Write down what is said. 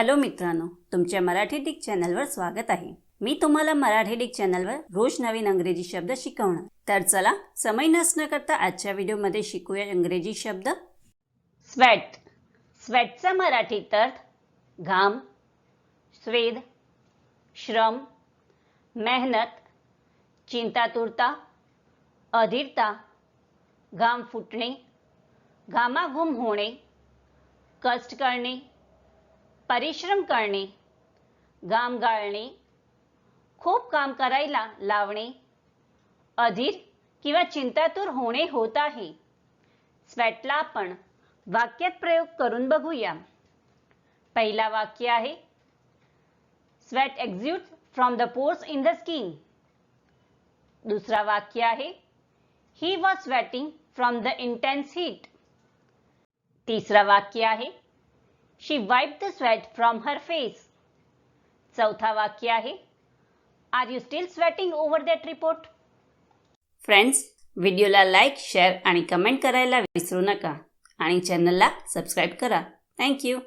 Hello मित्रांनो तुमच्या Marathi Dick चॅनलवर स्वागत आहे. मी तुम्हाला मराठी डिक चॅनलवर रोज नवीन अंग्रेजी शब्द शिकवणार. तर चला समय नसणं करता आजच्या व्हिडिओमध्ये शिकूया इंग्रजी शब्द. स्वेट. स्वेटचा मराठीत अर्थ घाम स्वेद श्रम मेहनत चिंतातुरता अधीरता घाम फुटणे घामाघूम होणे कष्ट करणे परिश्रम करणे घाम गाळणे खूप काम करायला लावणे अधीर किंवा चिंतातूर होणे होत आहे. स्वेटला आपण वाक्यात प्रयोग करून बघूया. पहिला वाक्य आहे sweat exude from the pores in the skin दुसरा वाक्य आहे he was sweating from the intense heat तिसरा वाक्य आहे she wipe the sweat from her face चौथा वाक्य आहे. Are you still sweating over that report friends व्हिडिओला लाईक शेअर आणि कमेंट करायला विसरू नका. आणि चॅनलला सबस्क्राईब करा. थँक्यू